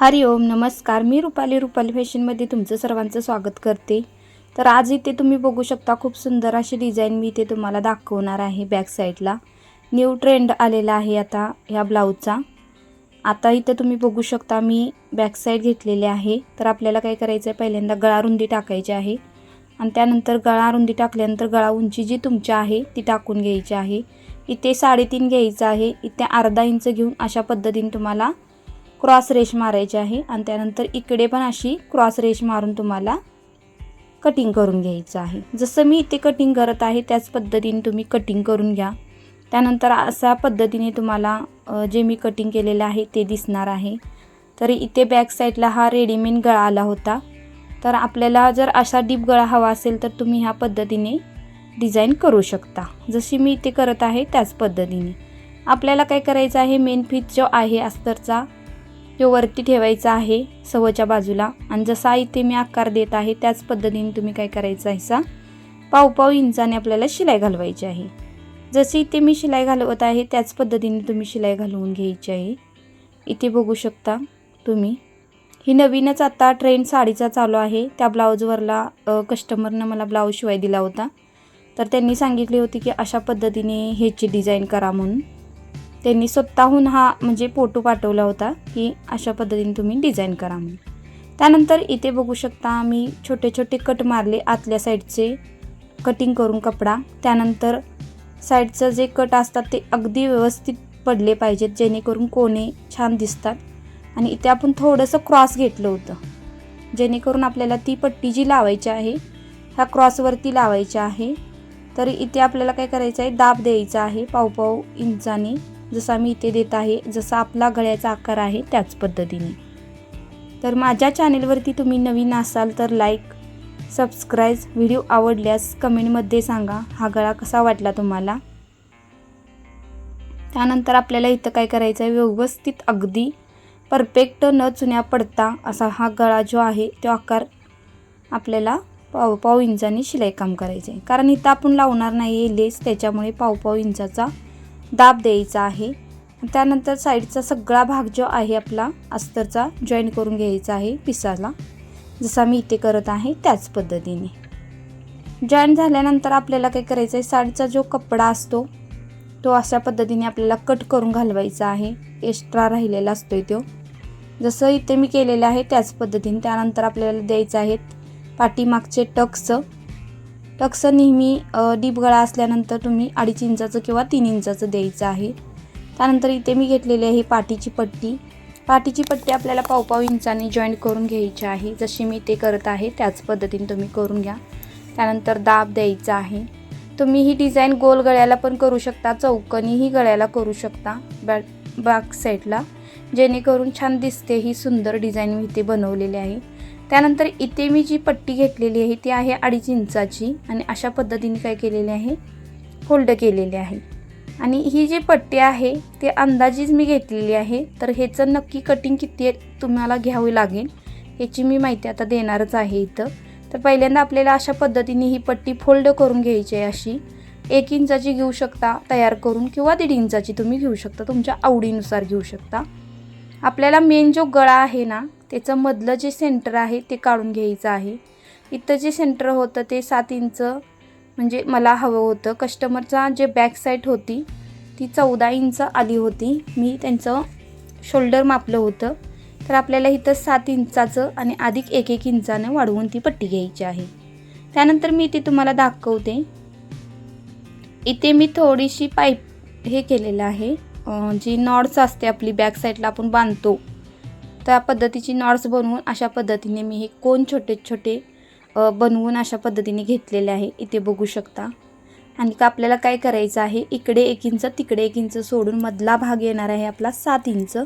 हरिओम नमस्कार. मी रुपाली रुपाली फॅशनमध्ये तुमचं सर्वांचं स्वागत करते. तर आज इथे तुम्ही बघू शकता खूप सुंदर अशी डिझाईन मी इथे तुम्हाला दाखवणार आहे बॅक साईडला न्यू ट्रेंड आलेला आहे आता ह्या ब्लाऊजचा आता इथे तुम्ही बघू शकता मी बॅक साईड घेतलेली आहे. तर आपल्याला काय करायचं आहे पहिल्यांदा गळा रुंदी टाकायची आहे. आणि त्यानंतर गळा रुंदी टाकल्यानंतर गळा उंची जी तुमची आहे ती टाकून घ्यायची आहे. इथे साडेतीन घ्यायचं आहे. इथे अर्धा इंच घेऊन अशा पद्धतीने तुम्हाला क्रॉस रेश मारायची आहे आणि त्यानंतर इकडे पण अशी क्रॉस रेश मारून तुम्हाला कटिंग करून घ्यायचं आहे. जसं मी इथे कटिंग करत आहे त्याच पद्धतीने तुम्ही कटिंग करून घ्या. त्यानंतर अशा पद्धतीने तुम्हाला जे मी कटिंग केलेलं आहे ते दिसणार आहे. तर इथे बॅक साईडला हा रेडीमेड गळा आला होता. तर आपल्याला जर असा डीप गळा हवा असेल तर तुम्ही ह्या पद्धतीने डिझाईन करू शकता. जशी मी इथे करत आहे त्याच पद्धतीने. आपल्याला काय करायचं आहे मेन फीत जो आहे अस्तरचा तो वरती ठेवायचा आहे सवच्या बाजूला. आणि जसा इथे मी आकार देत आहे त्याच पद्धतीने तुम्ही काय करायचं आहे सा? इंचाने आपल्याला शिलाई घालवायची आहे. जशी इथे मी शिलाई घालवत आहे त्याच पद्धतीने तुम्ही शिलाई घालवून घ्यायची आहे. इथे बघू शकता तुम्ही. ही नवीनच आता ट्रेंड साडीचा चालू आहे. त्या ब्लाऊजवरला कस्टमरनं मला ब्लाऊज शिवाय दिला होता. तर त्यांनी सांगितले होते की अशा पद्धतीने ह्याची डिझाईन करा म्हणून. त्यांनी स्वतःहून हा म्हणजे फोटो पाठवला होता की अशा पद्धतीने तुम्ही डिझाईन करा म्हणून. त्यानंतर इथे बघू शकता मी छोटे छोटे कट मारले आतल्या साईडचे कटिंग करून कपडा. त्यानंतर साईडचं जे कट असतात ते अगदी व्यवस्थित पडले पाहिजेत जेणेकरून कोणे छान दिसतात. आणि इथे आपण थोडंसं क्रॉस घेतलं होतं. जेणेकरून आपल्याला ती पट्टी जी लावायची आहे ह्या क्रॉसवरती लावायची आहे. तर इथे आपल्याला काय करायचं आहे? दाब द्यायचा आहे पाव पाव इंचाने. जसा मी इथे देत आहे जसा आपला गळ्याचा आकार आहे त्याच पद्धतीने. तर माझ्या चॅनेलवरती तुम्ही नवीन असाल तर लाईक सबस्क्राईब व्हिडिओ आवडल्यास कमेंटमध्ये सांगा हा गळा कसा वाटला तुम्हाला? त्यानंतर आपल्याला इथं काय करायचं आहे व्यवस्थित अगदी परफेक्ट न चुन्या पडता असा हा गळा जो आहे तो आकार आपल्याला पाव पाव इंचाने शिलाई काम करायचं आहे कारण इथं आपण लावणार नाही आहे लेस त्याच्यामुळे पाव पाव इंचाचा दाब द्यायचा आहे. त्यानंतर साईडचा सगळा भाग जो आहे आपला अस्तरचा जॉईन करून घ्यायचा आहे पिसाला. जसा मी इथे करत आहे त्याच पद्धतीने. जॉईन झाल्यानंतर आपल्याला काय करायचं आहे साडीचा जो कपडा असतो तो अशा पद्धतीने आपल्याला कट करून घालवायचा आहे. एक्स्ट्रा राहिलेला असतोय तो. जसं इथे मी केलेलं आहे त्याच पद्धतीने. त्यानंतर आपल्याला द्यायचं आहेत पाठीमागचे टक्स. टक्स नेहमी डीप गळा असल्यानंतर तुम्ही अडीच इंचाचं किंवा तीन इंचाचं द्यायचं आहे. त्यानंतर इथे मी घेतलेली आहे पाठीची पट्टी. पाठीची पट्टी आपल्याला पावपाव इंचाने जॉईंट करून घ्यायची आहे. जशी मी ते करत आहे त्याच पद्धतीने तुम्ही करून घ्या. त्यानंतर दाब द्यायचा आहे. तुम्ही ही डिझाईन गोल गळ्याला पण करू शकता चौकनीही गळ्याला करू शकता बॅक बॅक साईडला जेणेकरून छान दिसते ही सुंदर डिझाईन मी इथे बनवलेली आहे. त्यानंतर इथे मी जी पट्टी घेतलेली आहे ती आहे अडीच इंचाची आणि अशा पद्धतीने काय केलेले आहे फोल्ड केलेले आहे. आणि ही जी पट्टी आहे ते अंदाजीच मी घेतलेली आहे तर ह्याचं नक्की कटिंग किती आहे तुम्हाला घ्यावी लागेल ह्याची मी माहिती आता देणारच आहे इथं. तर पहिल्यांदा आपल्याला अशा पद्धतीने ही पट्टी फोल्ड करून घ्यायची आहे अशी. एक इंचाची घेऊ शकता तयार करून किंवा दीड इंचाची तुम्ही घेऊ शकता तुमच्या आवडीनुसार घेऊ शकता. आपल्याला मेन जो गळा आहे ना त्याचं मधलं जे सेंटर आहे ते काढून घ्यायचं आहे. इथं जे सेंटर होतं ते सात इंच म्हणजे मला हवं होतं. कस्टमरचा जे बॅक साईड होती ती चौदा इंच आली होती. मी त्यांचं शोल्डर मापलं होतं. तर आपल्याला इथं सात इंचाचं आणि अधिक एक एक इंचानं वाढवून ती पट्टी घ्यायची आहे. त्यानंतर मी ती तुम्हाला दाखवते. इथे मी थोडीशी पाईप हे केलेलं आहे. जी नॉड्स असते आपली बॅक साईडला आपण बांधतो. त्या पद्धतीची नॉट्स बनवून अशा पद्धतीने मी हे कोण छोटे छोटे बनवून अशा पद्धतीने घेतलेले आहे. इथे बघू शकता. आणि का आपल्याला काय करायचं आहे? इकडे एक इंच तिकडे एक इंच सोडून मधला भाग येणार आहे आपला सात इंच.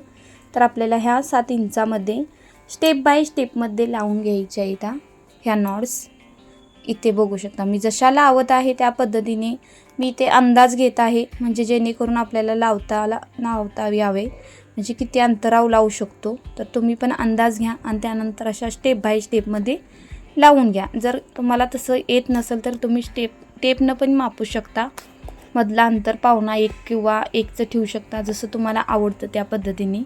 तर आपल्याला ह्या सात इंचामध्ये स्टेप बाय स्टेपमध्ये लावून घ्यायच्या आहेत ह्या ह्या नॉट्स इथे बघू शकता. मी जशा लावत आहे त्या पद्धतीने मी ते अंदाज घेत आहे. म्हणजे जेणेकरून आपल्याला लावता ला लावता यावे. म्हणजे किती अंतराव लावू शकतो तर तुम्ही पण अंदाज घ्या आणि त्यानंतर अशा स्टेप बाय स्टेपमध्ये लावून घ्या. जर तुम्हाला तसं येत नसेल तर तुम्ही स्टेप टेपनं पण मापू शकता. मधला अंतर पावणा एक किंवा एकचं ठेवू शकता जसं तुम्हाला आवडतं त्या पद्धतीने.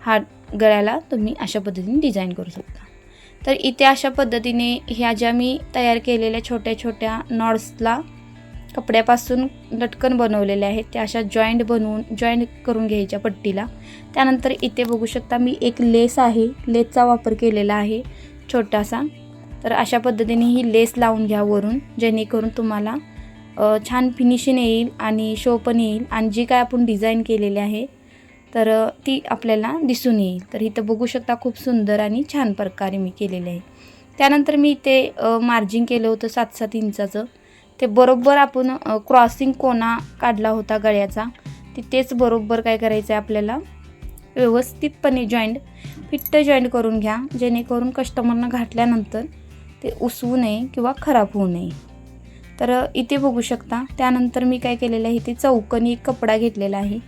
हा गळ्याला तुम्ही अशा पद्धतीने डिझाईन करू शकता. तर इथे अशा पद्धतीने ह्या ज्या मी तयार केलेल्या छोट्या छोट्या नॉट्सला कपड्यापासून लटकन बनवलेले आहेत. त्या अशा जॉईंट बनवून जॉईंट करून घ्यायच्या पट्टीला. त्यानंतर इथे बघू शकता मी एक लेस आहे. लेसचा वापर केलेला आहे छोटासा. तर अशा पद्धतीने ही लेस लावून घ्या वरून जेणेकरून तुम्हाला छान फिनिशिंग येईल आणि शो पण येईल. आणि जी काय आपण डिझाईन केलेली आहे तर ती आपल्याला दिसून येईल. तर इथं बघू शकता खूप सुंदर आणि छान प्रकारे मी केलेले आहे. त्यानंतर मी इथे मार्जिन केलं होतं सात सात इंचाचं. ते बरोबर आपण क्रॉसिंग कोना काढला होता गळ्याचा तिथेच बरोबर काय करायचं आहे आपल्याला? व्यवस्थितपणे जॉईंट फिट्ट जॉईंट करून घ्या जेणेकरून कस्टमरनं घातल्यानंतर ते उसवू नये किंवा खराब होऊ नये. तर इथे बघू शकता त्यानंतर मी काय केलेलं आहे इथे चौकनी एक कपडा घेतलेला आहे.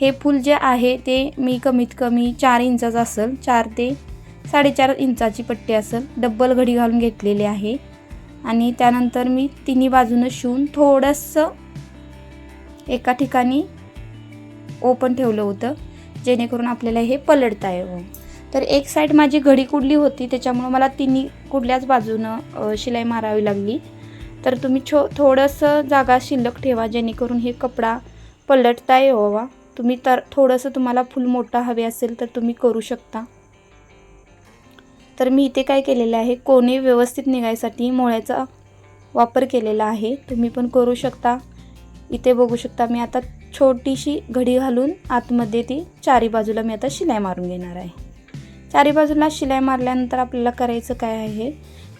हे फूल जे आहे ते मी कमीत कमी चार इंचाचं असेल चार ते साडेचार इंचाची पट्टी असेल. डब्बल घडी घालून घेतलेली आहे. आणि त्यानंतर मी तिन्ही बाजूनं शिवून थोडंसं एका ठिकाणी ओपन ठेवलं होतं जेणेकरून आपल्याला हे पलटता येवं. तर एक साईड माझी घडी कुडली होती त्याच्यामुळं मला तिन्ही कुडल्याच बाजूनं शिलाई मारावी लागली. तर तुम्ही छो थोडंसं जागा शिल्लक ठेवा जेणेकरून हे कपडा पलटता येवा. तुम्ही तर थोडंसं तुम्हाला फुल मोठा हवे असेल तर तुम्ही करू शकता. तर मी इथे काय केलेलं आहे? कोणी व्यवस्थित निघायसाठी मोळ्याचा वापर केलेला आहे. तुम्ही पण करू शकता. इथे बघू शकता मी आता छोटीशी घडी घालून आतमध्ये ती चारी बाजूला मी आता शिलाई मारून घेणार आहे. चारी बाजूला शिलाई मारल्यानंतर आपल्याला करायचं काय आहे?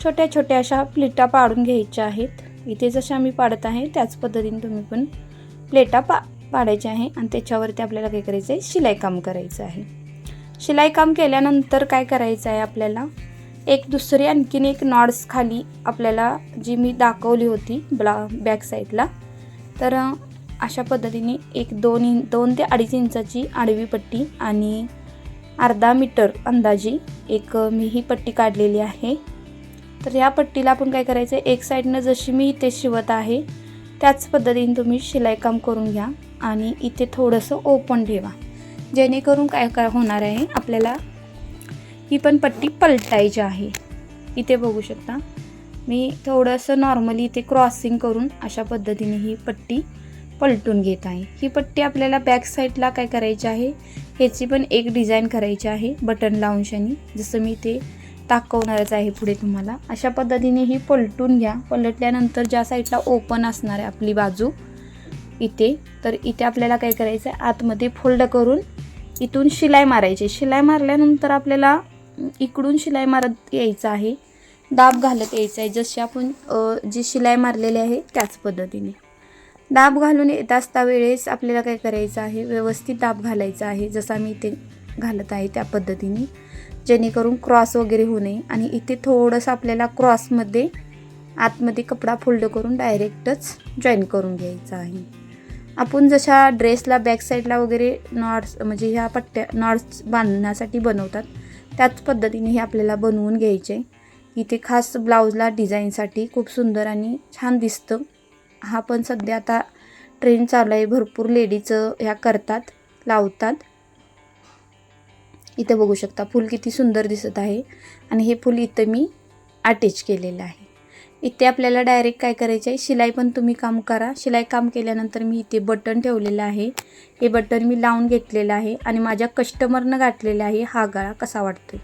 छोट्या छोट्या अशा प्लेटा पाडून घ्यायच्या आहेत. इथे जशा मी पाडत आहे त्याच पद्धतीने तुम्ही पण प्लेटा पा पाडायच्या आहे आणि त्याच्यावरती आपल्याला काय करायचं आहे शिलाई काम करायचं आहे. शिलाई काम केल्यानंतर काय करायचं आहे आपल्याला? एक दुसरी आणखीन एक नॉड्स खाली आपल्याला जी मी दाखवली होती ब्ला बॅक साईडला तर अशा पद्धतीने एक दोन इन दोन ते अडीच इंचाची आडवी पट्टी आणि अर्धा मीटर अंदाजी एक मी ही पट्टी काढलेली आहे. तर या पट्टीला आपण काय करायचं आहे? एक साईडनं जशी मी इथे शिवत आहे त्याच पद्धतीने तुम्ही शिलाई काम करून घ्या आणि इथे थोडंसं ओपन ठेवा. जेणेकरून काय काय होणार आहे आपल्याला ही पण पट्टी पलटायची आहे. इथे बघू शकता. मी थोडंसं नॉर्मली इथे क्रॉसिंग करून अशा पद्धतीने ही पट्टी पलटून घेत आहे. ही पट्टी आपल्याला बॅक साईडला काय करायची आहे? ह्याची पण एक डिझाईन करायची आहे बटन लावूनशानी. जसं मी ते दाखवणारच आहे पुढे तुम्हाला. अशा पद्धतीने ही पलटून घ्या. पलटल्यानंतर ज्या साईडला ओपन असणार आहे आपली बाजू इथे तर इथे आपल्याला काय करायचं आहे आतमध्ये फोल्ड करून इथून शिलाई मारायची. शिलाई मारल्यानंतर आपल्याला इकडून शिलाई मारत यायचं आहे. दाब घालत यायचं आहे. जशी आपण जी शिलाई मारलेली आहे त्याच पद्धतीने. दाब घालून येत असता वेळेस आपल्याला काय करायचं आहे? व्यवस्थित दाब घालायचा आहे. जसा मी इथे घालत आहे त्या पद्धतीने. जेणेकरून क्रॉस वगैरे होऊ नये आणि इथे थोडंसं आपल्याला क्रॉसमध्ये आतमध्ये कपडा फोल्ड करून डायरेक्टच जॉईन करून घ्यायचा आहे. आपण जशा ड्रेसला बॅक साईडला वगैरे नॉट्स म्हणजे ह्या पट्ट्या नॉट्स बांधण्यासाठी बनवतात त्याच पद्धतीने हे आपल्याला बनवून घ्यायचे. इथे खास ब्लाऊजला डिझाईनसाठी खूप सुंदर आणि छान दिसतं. हा पण सध्या आता ट्रेंड चालू आहे. भरपूर लेडीचं ह्या करतात लावतात. इथं बघू शकता फूल किती सुंदर दिसत आहे. आणि हे फूल इथं मी अटॅच केलेलं आहे. इथे आपल्याला डायरेक्ट काय करायचं आहे शिलाई पण तुम्ही काम करा. शिलाई काम केल्यानंतर मी इथे बटन ठेवलेलं आहे. हे बटन मी लावून घेतलेलं आहे आणि माझ्या कस्टमरनं गाठलेलं आहे हा गळा कसा वाटतो